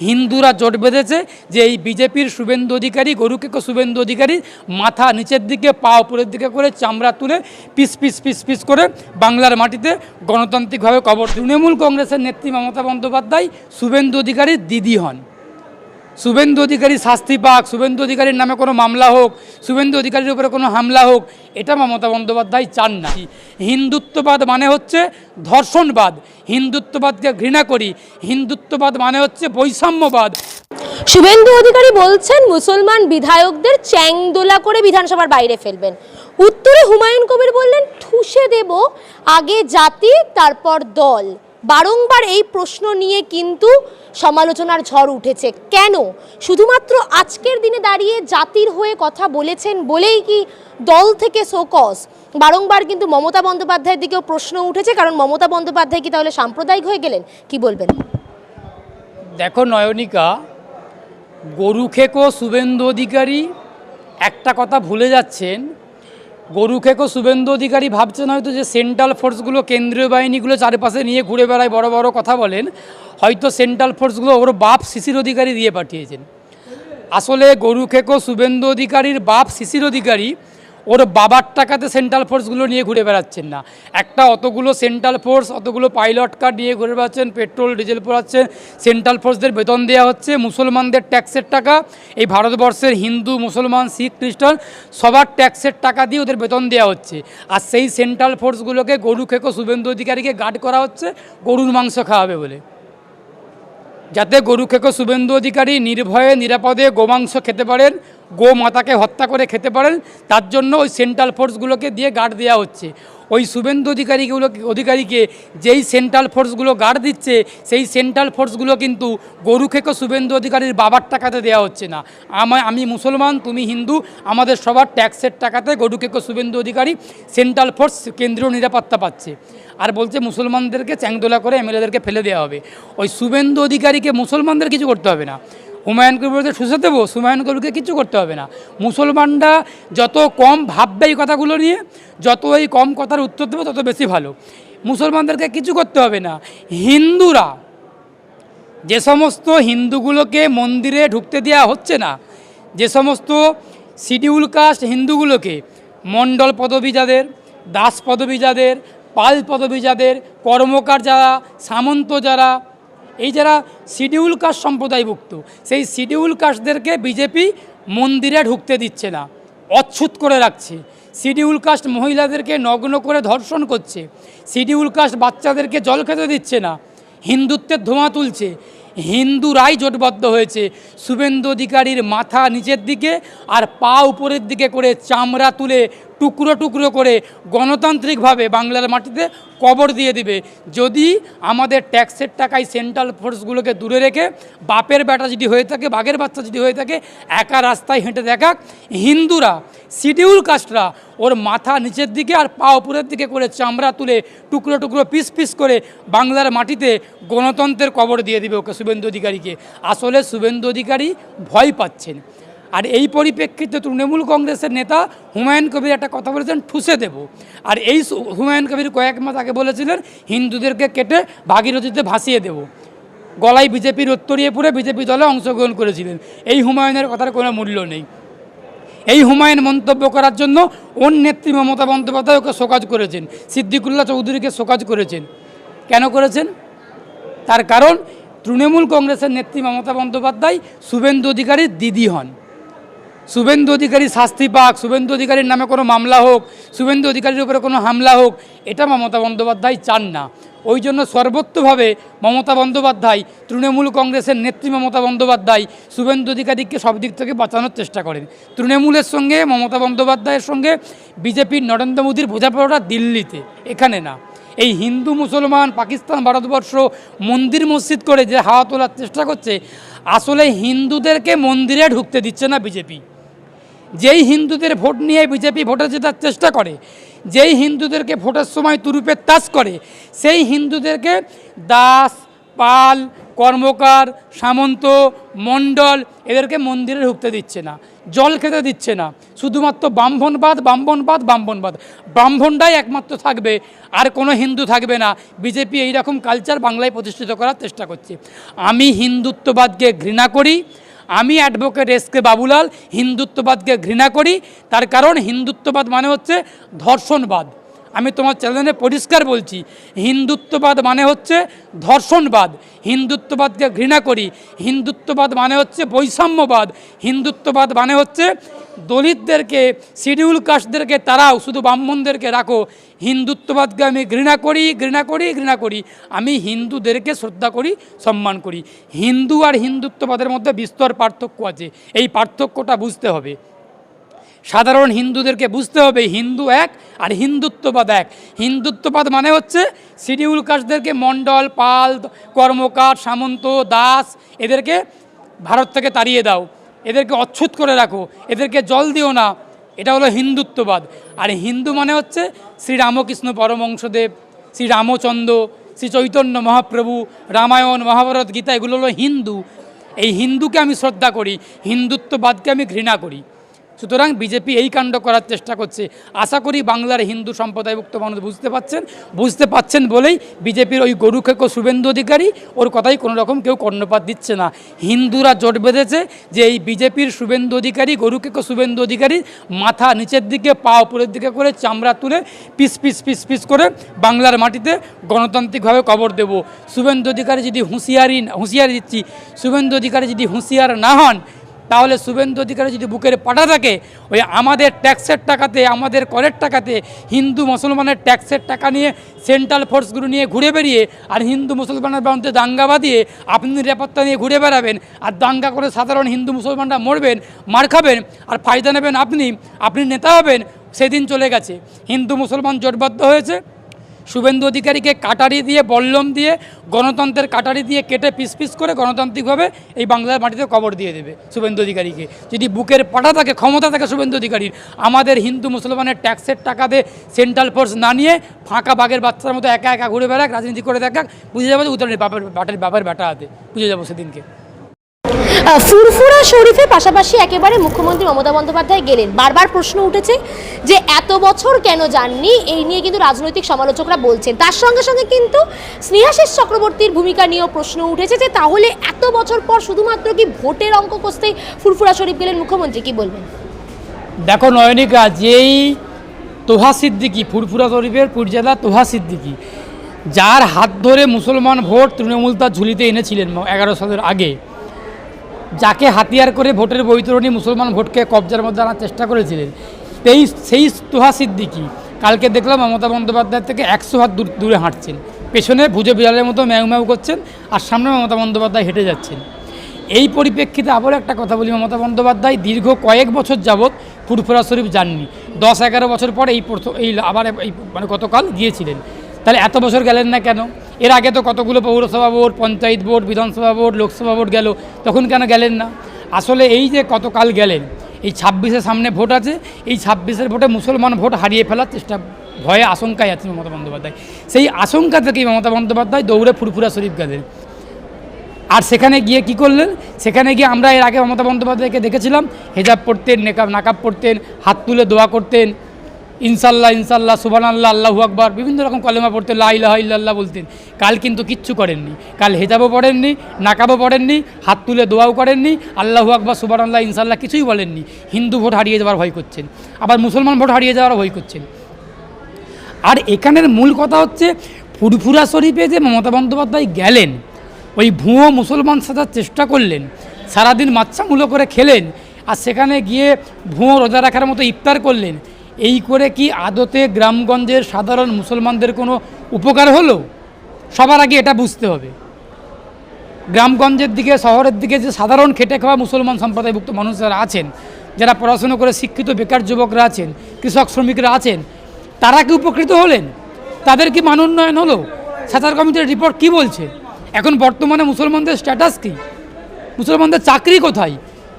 হিন্দুরা জোট বেঁধেছে যে এই বিজেপির শুভেন্দু অধিকারী গরুকে শুভেন্দু অধিকারী মাথা নিচের দিকে, পা উপরের দিকে করে চামড়া তুলে পিস পিস পিস পিস করে বাংলার মাটিতে গণতান্ত্রিকভাবে কবর। তৃণমূল কংগ্রেসের নেত্রী মমতা বন্দ্যোপাধ্যায় শুভেন্দু অধিকারীর দিদি হন। শুভেন্দু অধিকারী শাস্তি পাক, শুভেন্দু অধিকারীর নামে কোনো মামলা হোক, শুভেন্দু অধিকারীর উপরে কোনো হামলা হোক, এটা মমতা বন্দ্যোপাধ্যায় চান না। হিন্দুত্ববাদ মানে হচ্ছে ধর্ষণবাদ। হিন্দুত্ববাদকে ঘৃণা করি। হিন্দুত্ববাদ মানে হচ্ছে বৈষম্যবাদ। শুভেন্দু অধিকারী বলছেন, মুসলমান বিধায়কদের চ্যাংদোলা করে বিধানসভার বাইরে ফেলবেন। উত্তরে হুমায়ুন কবির বললেন, ঠুসে দেব, আগে জাতি, তারপর দল। বারংবার এই প্রশ্ন নিয়ে কিন্তু সমালোচনার ঝড় উঠেছে। কেন? শুধুমাত্র আজকের দিনে দাঁড়িয়ে জাতির হয়ে কথা বলেছেন বলেই কি দল থেকে সোকস বারংবার কিন্তু মমতা বন্দ্যোপাধ্যায়ের দিকেও প্রশ্ন উঠেছে, কারণ মমতা বন্দ্যোপাধ্যায় কি তাহলে সাম্প্রদায়িক হয়ে গেলেন? কি বলবেন? দেখো নয়নিকা, গরু খেকো শুভেন্দু অধিকারী, একটা কথা ভুলে যাচ্ছেন গরু খেকো শুভেন্দু অধিকারী ভাবছেন হয়তো যে সেন্ট্রাল ফোর্সগুলো কেন্দ্রীয় বাহিনীগুলো চারপাশে নিয়ে ঘুরে বেড়ায়, বড় বড় কথা বলেন। হয়তো সেন্ট্রাল ফোর্সগুলো ওর বাপ শিশির অধিকারী দিয়ে পাঠিয়েছেন। আসলে গরু খেকো শুভেন্দু অধিকারীর বাপ শিশির অধিকারী ওর বাবার টাকাতে সেন্ট্রাল ফোর্সগুলো নিয়ে ঘুরে বেড়াচ্ছেন না। একটা অতগুলো সেন্ট্রাল ফোর্স অতগুলো পাইলট কার নিয়ে ঘুরে বেড়াচ্ছেন পেট্রোল ডিজেল পোড়াচ্ছেন। সেন্ট্রাল ফোর্সদের বেতন দেওয়া হচ্ছে মুসলমানদের ট্যাক্সের টাকা। এই ভারতবর্ষের হিন্দু, মুসলমান, শিখ, খ্রিস্টান সবার ট্যাক্সের টাকা দিয়ে ওদের বেতন দেওয়া হচ্ছে। আর সেই সেন্ট্রাল ফোর্সগুলোকে গরু, খেকো, শুভেন্দু অধিকারীকে গার্ড করা হচ্ছে, গরুর মাংস খাওয়াবে বলে। যাতে গরু, খেকো, শুভেন্দু অধিকারী নির্ভয়ে, নিরাপদে গোমাংস খেতে পারেন গো মাতাকে হত্যা করে খেতে পারেন, তার জন্য ওই সেন্ট্রাল ফোর্সগুলোকে দিয়ে গার্ড দেওয়া হচ্ছে। ওই শুভেন্দু অধিকারীগুলো অধিকারীকে যেই সেন্ট্রাল ফোর্সগুলো গার্ড দিচ্ছে, সেই সেন্ট্রাল ফোর্সগুলো কিন্তু গরু খেকো শুভেন্দু অধিকারীর বাবার টাকাতে দেওয়া হচ্ছে না। আমায় আমি মুসলমান, তুমি হিন্দু, আমাদের সবার ট্যাক্সের টাকাতে গরু খেকো শুভেন্দু অধিকারী সেন্ট্রাল ফোর্স কেন্দ্রীয় নিরাপত্তা পাচ্ছে। আর বলছে মুসলমানদেরকে চ্যাংদোলা করে এমএলএদেরকে ফেলে দেওয়া হবে। ওই শুভেন্দু অধিকারীকে মুসলমানদের কিছু করতে হবে না। হুমায়ুন কবিরকে শুষে দেবো? হুমায়ুন কবিরকে কিছু করতে হবে না। মুসলমানরা যত কম ভাববে এই কথাগুলো নিয়ে, যত এই কম কথার উত্তর দেবে, তত বেশি ভালো। মুসলমানদেরকে কিছু করতে হবে না। হিন্দুরা, যে সমস্ত হিন্দুগুলোকে মন্দিরে ঢুকতে দেওয়া হচ্ছে না, যে সমস্ত শিডিউল কাস্ট হিন্দুগুলোকে, মণ্ডল পদবী যাদের, দাস পদবী যাদের, পাল পদবী যাদের, কর্মকার যারা, সামন্ত যারা এই যারা শিডিউল কাস্ট সম্প্রদায়ভুক্ত, সেই শিডিউল কাস্টদেরকে বিজেপি মন্দিরে ঢুকতে দিচ্ছে না, অচ্ছুত করে রাখছে। শিডিউল কাস্ট মহিলাদেরকে নগ্ন করে ধর্ষণ করছে। শিডিউল কাস্ট বাচ্চাদেরকে জল খেতে দিচ্ছে না, হিন্দুত্বের ধোঁয়া তুলছে। হিন্দুরাই জোটবদ্ধ হয়েছে, শুভেন্দু অধিকারীর মাথা নিচের দিকে আর পা উপরের দিকে করে চামড়া তুলে টুকরো টুকরো করে গণতান্ত্রিকভাবে বাংলার মাটিতে কবর দিয়ে দিবে। যদি আমাদের ট্যাক্সের টাকায় সেন্ট্রাল ফোর্সগুলোকে দূরে রেখে বাপের বেটা যদি হয়ে থাকে, বাঘের বাচ্চা যদি হয়ে থাকে, একা রাস্তায় হেঁটে দেখাক, হিন্দুরা শিডিউল কাস্টরা ওর মাথা নিচের দিকে আর পা উপরের দিকে করে চামড়া তুলে টুকরো টুকরো পিস পিস করে বাংলার মাটিতে গণতন্ত্রের কবর দিয়ে দিবে ওকে শুভেন্দু অধিকারীকে। আসলে শুভেন্দু অধিকারী ভয় পাচ্ছেন। আর এই পরিপ্রেক্ষিতে তৃণমূল কংগ্রেসের নেতা হুমায়ুন কবির একটা কথা বলেছেন, ঠুসে দেব। আর এই হুমায়ুন কবির কয়েক মাস আগে বলেছিলেন, হিন্দুদেরকে কেটে ভাগীরথীতে ভাসিয়ে দেব। গলায় বিজেপির উত্তরিয়ে পড়ে বিজেপি দলে অংশগ্রহণ করেছিলেন। এই হুমায়ুনের কথার কোনো মূল্য নেই। এই হুমায়ুন মন্তব্য করার জন্য ওর নেত্রী মমতা বন্দ্যোপাধ্যায় ওকে শোকাজ করেছেন, সিদ্দিকুল্লাহ চৌধুরীকে শোকাজ করেছেন। কেন করেছেন? তার কারণ তৃণমূল কংগ্রেসের নেত্রী মমতা বন্দ্যোপাধ্যায় শুভেন্দু অধিকারীর দিদি হন। শুভেন্দু অধিকারী শাস্তি পাক, শুভেন্দু অধিকারীর নামে কোনো মামলা হোক, শুভেন্দু অধিকারীর উপরে কোনো হামলা হোক, এটা মমতা বন্দ্যোপাধ্যায় চান না। ওই জন্য সর্বত্রভাবে মমতা বন্দ্যোপাধ্যায়, তৃণমূল কংগ্রেসের নেত্রী মমতা বন্দ্যোপাধ্যায় শুভেন্দু অধিকারীকে সব দিক থেকে বাঁচানোর চেষ্টা করেন। তৃণমূলের সঙ্গে, মমতা বন্দ্যোপাধ্যায়ের সঙ্গে, বিজেপির নরেন্দ্র মোদীর বোঝাপড়াটা দিল্লিতে, এখানে না। এই হিন্দু, মুসলমান, পাকিস্তান, ভারতবর্ষ মন্দির মসজিদ করে যে হাওয়া তোলার চেষ্টা করছে, আসলে হিন্দুদেরকে মন্দিরে ঢুকতে দিচ্ছে না বিজেপি। যেই হিন্দুদের ভোট নিয়ে বিজেপি ভোটে জেতার চেষ্টা করে, যেই হিন্দুদেরকে ভোটের সময় তুরুপের তাস করে, সেই হিন্দুদেরকে দাস, পাল, কর্মকার, সামন্ত, মণ্ডল এদেরকে মন্দিরে ঢুকতে দিচ্ছে না, জল খেতে দিচ্ছে না। শুধুমাত্র ব্রাহ্মণবাদ ব্রাহ্মণবাদ ব্রাহ্মণবাদ। ব্রাহ্মণটাই একমাত্র থাকবে, আর কোনো হিন্দু থাকবে না। বিজেপি এইরকম কালচার বাংলায় প্রতিষ্ঠিত করার চেষ্টা করছে। আমি হিন্দুত্ববাদকে ঘৃণা করি আমি অ্যাডভোকেট এস কে বাবুলাল হিন্দুত্ববাদকে ঘৃণা করি তার কারণ হিন্দুত্ববাদ মানে হচ্ছে ধর্ষণবাদ। আমি তোমার চ্যানেলে পরিষ্কার বলছি, হিন্দুত্ববাদ মানে হচ্ছে ধর্ষণবাদ। হিন্দুত্ববাদকে ঘৃণা করি। হিন্দুত্ববাদ মানে হচ্ছে বৈষম্যবাদ। হিন্দুত্ববাদ মানে হচ্ছে দলিতদেরকে, শিডিউল কাস্টদেরকে তারাও শুধু ব্রাহ্মণদেরকে রাখো। হিন্দুত্ববাদকে আমি ঘৃণা করি ঘৃণা করি ঘৃণা করি। আমি হিন্দুদেরকে শ্রদ্ধা করি, সম্মান করি। হিন্দু আর হিন্দুত্ববাদের মধ্যে বিস্তর পার্থক্য আছে। এই পার্থক্যটা বুঝতে হবে। সাধারণ হিন্দুদেরকে বুঝতে হবে, হিন্দু এক আর হিন্দুত্ববাদ এক। হিন্দুত্ববাদ মানে হচ্ছে শিডিউল কাস্টদেরকে মণ্ডল, পাল, কর্মকার, সামন্ত, দাস এদেরকে ভারত থেকে তাড়িয়ে দাও, এদেরকে অচ্ছুত করে রাখো, এদেরকে জল দিও না, এটা হলো হিন্দুত্ববাদ। আর হিন্দু মানে হচ্ছে শ্রী রামকৃষ্ণ পরমংশদেব শ্রী রামচন্দ্র শ্রী চৈতন্য মহাপ্রভু, রামায়ণ, মহাভারত গীতা, এগুলো হলো হিন্দু। এই হিন্দুকে আমি শ্রদ্ধা করি, হিন্দুত্ববাদকে আমি ঘৃণা করি। সুতরাং বিজেপি এই কাণ্ড করার চেষ্টা করছে। আশা করি বাংলার হিন্দু সম্প্রদায়ভুক্ত মানুষ বুঝতে পাচ্ছেন বুঝতে পাচ্ছেন বলেই বিজেপির ওই গরুখেক শুভেন্দু অধিকারী ওর কথাই কোনো রকম কেউ কর্ণপাত দিচ্ছে না। হিন্দুরা জোট বেঁধেছে যে এই বিজেপির শুভেন্দু অধিকারী, গরুখেক শুভেন্দু অধিকারী মাথা নিচের দিকে, পা উপরের দিকে করে চামড়া তুলে পিস পিস পিস পিস করে বাংলার মাটিতে গণতান্ত্রিকভাবে কবর দেব। শুভেন্দু অধিকারী যদি হুঁশিয়ারি হুঁশিয়ারি দিচ্ছি, শুভেন্দু অধিকারী যদি হুঁশিয়ার না হন তাহলে শুভেন্দু অধিকারী যদি বুকের পাটা থাকে, ওই আমাদের ট্যাক্সের টাকাতে, আমাদের করের টাকাতে হিন্দু মুসলমানের ট্যাক্সের টাকা নিয়ে সেন্ট্রাল ফোর্সগুলো নিয়ে ঘুরে বেরিয়ে আর হিন্দু মুসলমানের বিরুদ্ধে দাঙ্গা বাঁধিয়ে আপনি নিরাপত্তা নিয়ে ঘুরে বেড়াবেন আর দাঙ্গা করে সাধারণ হিন্দু মুসলমানরা মরবেন, মার খাবেন আর ফায়দা নেবেন আপনি আপনি নেতা হবেন, সেদিন চলে গেছে। হিন্দু মুসলমান জোটবদ্ধ হয়েছে। শুভেন্দু অধিকারীকে কাটারি দিয়ে, বল্লম দিয়ে, গণতন্ত্রের কাটারি দিয়ে কেটে পিস পিস করে গণতান্ত্রিকভাবে এই বাংলার মাটিতে কবর দিয়ে দেবে শুভেন্দু অধিকারীকে। যদি বুকের পাটা থাকে, ক্ষমতা থাকে শুভেন্দু অধিকারীর, আমাদের হিন্দু মুসলমানের ট্যাক্সের টাকা দিয়ে সেন্ট্রাল ফোর্স না নিয়ে ফাঁকা বাঘের বাচ্চার মতো একা একা ঘুরে বেড়াক, রাজনীতি করে দেখাক, বুঝে যাব উত্তরের বাপের বাটের বাপের বেটা হাতে। বুঝে যাব সেদিনকে। ফুরফুরা শরীফের পাশাপাশি একেবারে মুখ্যমন্ত্রী মমতা বন্দ্যোপাধ্যায় গেলেন। বারবার প্রশ্ন উঠেছে যে এত বছর কেন যাননি? এই নিয়ে কিন্তু রাজনৈতিক সমালোচকরা বলছেন। তার সঙ্গে সঙ্গে কিন্তু স্নেহাশিস চক্রবর্তীর ভূমিকা নিয়েও প্রশ্ন উঠেছে যে তাহলে এত বছর পর শুধুমাত্র কি ভোটের অঙ্ক কষতেই ফুরফুরা শরীফ গেলেন মুখ্যমন্ত্রী? কি বলবেন? দেখো নয়নিকা, যেই তোহা সিদ্দিকি, ফুরফুরা শরীফের পুরজাদা তোহা সিদ্দিকি, যার হাত ধরে মুসলমান ভোট তৃণমূল তার ঝুলিতে এনেছিলেন এগারো সালের আগে। যাকে হাতিয়ার করে ভোটের বৈতরণী মুসলমান ভোটকে কবজার মধ্যে আনার চেষ্টা করেছিলেন সেই সেই তোহা সিদ্দিকি। কালকে দেখলাম মমতা বন্দ্যোপাধ্যায় থেকে একশো হাত দূর হাঁটছেন। পেছনে ভুজে বিড়ালের মতো ম্যাউ ম্যাউ করছেন আর সামনে মমতা বন্দ্যোপাধ্যায় হেঁটে যাচ্ছেন। এই পরিপ্রেক্ষিতে আবারও একটা কথা বলি, মমতা বন্দ্যোপাধ্যায় দীর্ঘ কয়েক বছর যাবৎ ফুরফুরা শরীফ যাননি। দশ, এগারো বছর পরে এই প্রথম এই আবার এই মানে গতকাল গিয়েছিলেন। তাহলে এত বছর গেলেন না কেন? এর আগে তো কতগুলো পৌরসভা board panchayat board Vidhan Sabha board Lok Sabha board গেল, তখন কেন গেলেন না? আসলে এই যে কতকাল গেলেন, এই ছাব্বিশের সামনে ভোট আছে, এই ছাব্বিশের ভোটে মুসলমান ভোট হারিয়ে ফেলার চেষ্টা, ভয়ে আশঙ্কায় আছেন মমতা বন্দ্যোপাধ্যায়। সেই আশঙ্কা থেকেই মমতা বন্দ্যোপাধ্যায় দৌড়ে ফুরফুরা শরীফ গেলেন। আর সেখানে গিয়ে কি করলেন? সেখানে গিয়ে আমরা এর আগে মমতা বন্দ্যোপাধ্যায়কে দেখেছিলাম, হেজাব পড়তেন, নেকাব, নাকাব পড়তেন, হাত তুলে দোয়া করতেন ইনশাল্লাহ ইনশাল্লাহ সুবান আল্লাহ আল্লাহু আকবার, বিভিন্ন রকম কলেমা পড়তেন লা ইলাহা ইল্লাল্লাহ বলতেন। কাল কিন্তু কিচ্ছু করেননি। কাল হেজাবও পড়েননি, নাকাবও পড়েননি, হাত তুলে দোয়াও করেননি, আল্লাহু আকবার সুবান আল্লাহ ইনশাল্লাহ কিছুই বলেননি। হিন্দু ভোট হারিয়ে যাওয়ার ভয় করছেন, আবার মুসলমান ভোট হারিয়ে যাওয়ার ভয় করছেন। আর এখানের মূল কথা হচ্ছে, ফুরফুরা শরীফে যে মমতা বন্দ্যোপাধ্যায় গেলেন, ওই ভুয়ো মুসলমান সাজার চেষ্টা করলেন, সারাদিন মাচ্ছামূলো করে খেলেন, আর সেখানে গিয়ে ভুয়ো রোজা রাখার মতো ইফতার করলেন এই করে কি আদতে গ্রামগঞ্জের সাধারণ মুসলমানদের কোনো উপকার হলো? সবার আগে এটা বুঝতে হবে। গ্রামগঞ্জের দিকে, শহরের দিকে যে সাধারণ খেটে খাওয়া মুসলমান সম্প্রদায়ভুক্ত মানুষরা আছেন, যারা পড়াশুনো করে শিক্ষিত বেকার যুবকরা আছেন, কৃষক শ্রমিকরা আছেন, তারা কি উপকৃত হলেন? তাদের কি মান উন্নয়ন হলো? সাঁতার কমিটির রিপোর্ট কি বলছে? এখন বর্তমানে মুসলমানদের স্ট্যাটাস কী? মুসলমানদের চাকরি কোথায়?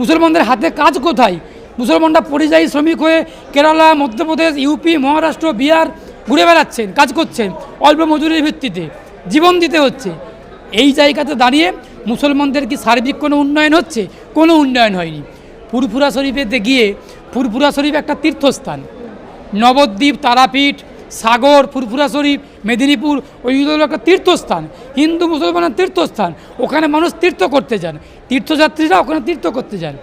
মুসলমানদের হাতে কাজ কোথায়? মুসলমানরা পরিযায়ী শ্রমিক হয়ে কেরালা, মধ্যপ্রদেশ, ইউপি, মহারাষ্ট্র, বিহার ঘুরে বেড়াচ্ছেন, কাজ করছেন অল্প মজুরির ভিত্তিতে। জীবন দিতে হচ্ছে। এই জায়গাতে দাঁড়িয়ে মুসলমানদের কি সার্বিক কোনো উন্নয়ন হচ্ছে? কোনো উন্নয়ন হয়নি। ফুরফুরা শরীফেতে গিয়ে ফুরফুরা শরীফ একটা তীর্থস্থান। নবদ্বীপ, তারাপীঠ, সাগর ফুরফুরা শরীফ, মেদিনীপুর ওইগুলো একটা তীর্থস্থান। হিন্দু মুসলমানের তীর্থস্থান। ওখানে মানুষ তীর্থ করতে যান। তীর্থযাত্রীরা ওখানে তীর্থ করতে যান।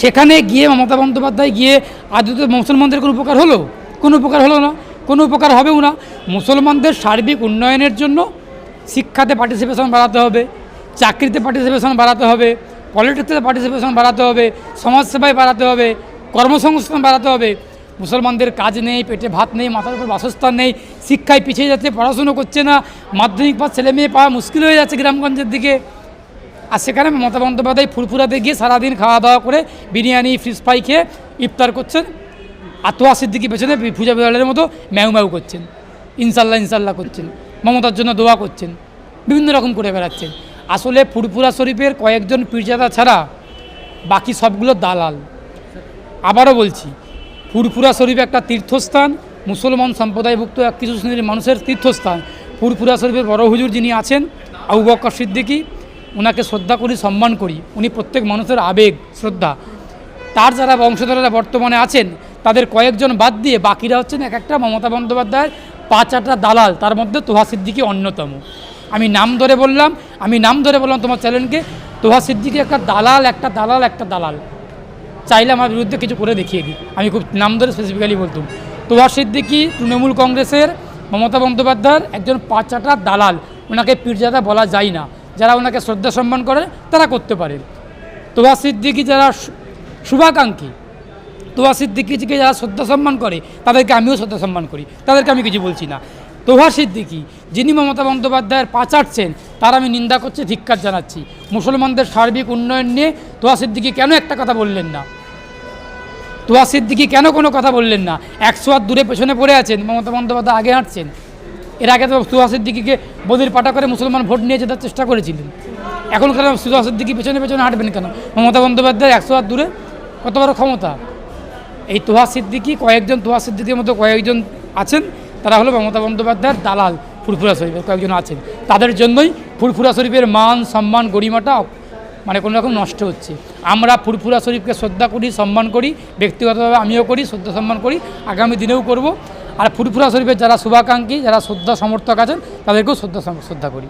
সেখানে গিয়ে মমতা বন্দ্যোপাধ্যায় গিয়ে আদৌ মুসলমানদের কোনো উপকার হলো? কোনো উপকার হলো না। কোনো উপকার হবেও না। মুসলমানদের সার্বিক উন্নয়নের জন্য শিক্ষাতে পার্টিসিপেশন বাড়াতে হবে, চাকরিতে পার্টিসিপেশন বাড়াতে হবে পলিটিক্সে পার্টিসিপেশন বাড়াতে হবে, সমাজসেবায় বাড়াতে হবে, কর্মসংস্থান বাড়াতে হবে। মুসলমানদের কাজ নেই, পেটে ভাত নেই, মাথার উপর বাসস্থান নেই, শিক্ষায় পিছিয়ে যাচ্ছে, পড়াশুনো করছে না, মাধ্যমিক পাস ছেলে মেয়ে পাওয়া মুশকিল হয়ে যাচ্ছে গ্রামগঞ্জের দিকে। আর সেখানে মমতা বন্দ্যোপাধ্যায় ফুরফুরাতে গিয়ে সারাদিন খাওয়া দাওয়া করে বিরিয়ানি ফিশ ফ্রাই খেয়ে ইফতার করছেন। আর তোয়া সিদ্দিকি পেছনে পূজা বিড়ালের মতো ম্যাউ ম্যাউ করছেন। ইনশাল্লাহ ইনশাল্লাহ করছেন। মমতার জন্য দোয়া করছেন। বিভিন্ন রকম করে বেড়াচ্ছেন। আসলে ফুরফুরা শরীফের কয়েকজন পীরজাদা ছাড়া বাকি সবগুলো দালাল। আবারও বলছি, ফুরফুরা শরীফ একটা তীর্থস্থান, মুসলমান সম্প্রদায়ভুক্ত এক কিছু শ্রেণির মানুষের তীর্থস্থান। ফুরফুরা শরীফের বড় হুজুর যিনি আছেন, আবু সিদ্দিকী। ওনাকে শ্রদ্ধা করি, সম্মান করি। উনি প্রত্যেক মানুষের আবেগ, শ্রদ্ধা। তার যারা বংশধরেরা বর্তমানে আছেন, তাদের কয়েকজন বাদ দিয়ে বাকিরা হচ্ছেন এক একটা মমতা বন্দ্যোপাধ্যায়ের পাঁচ আটটা দালাল, তার মধ্যে তোহা সিদ্দিকী অন্যতম। আমি নাম ধরে বললাম, আমি নাম ধরে বললাম তোমার চ্যানেলকে, তোহা সিদ্দিকী একটা দালাল একটা দালাল একটা দালাল। চাইলে আমার বিরুদ্ধে কিছু করে দেখিয়ে দিই। আমি খুব নাম ধরে স্পেসিফিক্যালি বলতাম তোহা সিদ্দিকী তৃণমূল কংগ্রেসের মমতা বন্দ্যোপাধ্যায়ের একজন পাঁচাটা দালাল। ওনাকে পীরজাদা বলা যায় না। যারা ওনাকে শ্রদ্ধা সম্মান করে, তারা করতে পারে। তোহা সিদ্দিকী যারা শুভাকাঙ্ক্ষী তোহা সিদ্দিকিকে যারা শ্রদ্ধা সম্মান করে, তাদেরকে আমিও শ্রদ্ধা সম্মান করি। তাদেরকে আমি কিছু বলছি না। তোহা সিদ্দিকি, যিনি মমতা বন্দ্যোপাধ্যায়ের পাচারছেন তার আমি নিন্দা করছি, ধিক্কার জানাচ্ছি। মুসলমানদের সার্বিক উন্নয়ন নিয়ে তোহা সিদ্দিকি কেন একটা কথা বললেন না? তোহা সিদ্দিকি কেন কোনো কথা বললেন না? একশো হাত দূরে পেছনে পড়ে আছেন, মমতা বন্দ্যোপাধ্যায় আগে হাঁটছেন। এর আগে তো তোহা সিদ্দিকিকে বদির পাটা করে মুসলমান ভোট নিয়ে যেতে চেষ্টা করেছিলেন। এখন কেন তোহা সিদ্দিকি পেছনে পেছনে হাঁটবেন কেন? মমতা বন্দ্যোপাধ্যায় একশো হাত দূরে, কত বড় ক্ষমতা? এই তোহা সিদ্দিকি কয়েকজন তোহা সিদ্দিকির মতো কয়েকজন আছেন, তারা হলো মমতা বন্দ্যোপাধ্যায়ের দালাল, ফুরফুরা শরীফের কয়েকজন আছেন। তাদের জন্যই ফুরফুরা শরীফের মান, সম্মান, গরিমাটা মানে কোনো রকম নষ্ট হচ্ছে। আমরা ফুরফুরা শরীফকে শ্রদ্ধা করি, সম্মান করি, ব্যক্তিগতভাবে আমিও করি, শ্রদ্ধা, সম্মান করি, আগামী দিনেও করব। আর ফুরফুরা শরীফের যারা শুভাকাঙ্ক্ষী যারা শ্রদ্ধা সমর্থক আছেন তাদেরকেও শ্রদ্ধা শ্রদ্ধা করি।